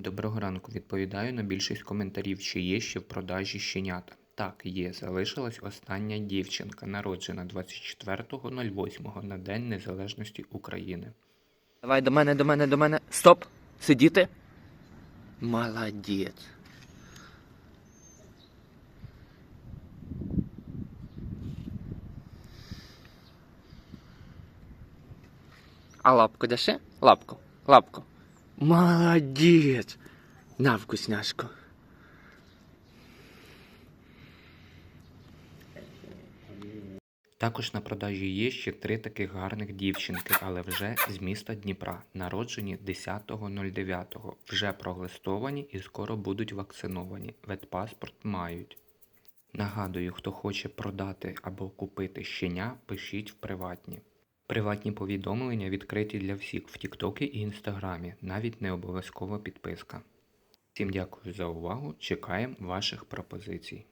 Доброго ранку. Відповідаю на більшість коментарів, чи є ще в продажі щенята. Так, є. Залишилась остання дівчинка, народжена 24.08 на День Незалежності України. Давай до мене, до мене, до мене. Стоп! Сидіти. Молодець. А лапку даши? Лапку, лапку. Молодець. На вкусняшку. Також на продажі є ще три таких гарних дівчинки, але вже з міста Дніпра, народжені 10.09. Вже проглистовані і скоро будуть вакциновані. Ветпаспорт мають. Нагадую, хто хоче продати або купити щеня, пишіть в приватні. Приватні повідомлення відкриті для всіх в Тіктокі і Інстаграмі, навіть не обов'язкова підписка. Всім дякую за увагу. Чекаємо ваших пропозицій.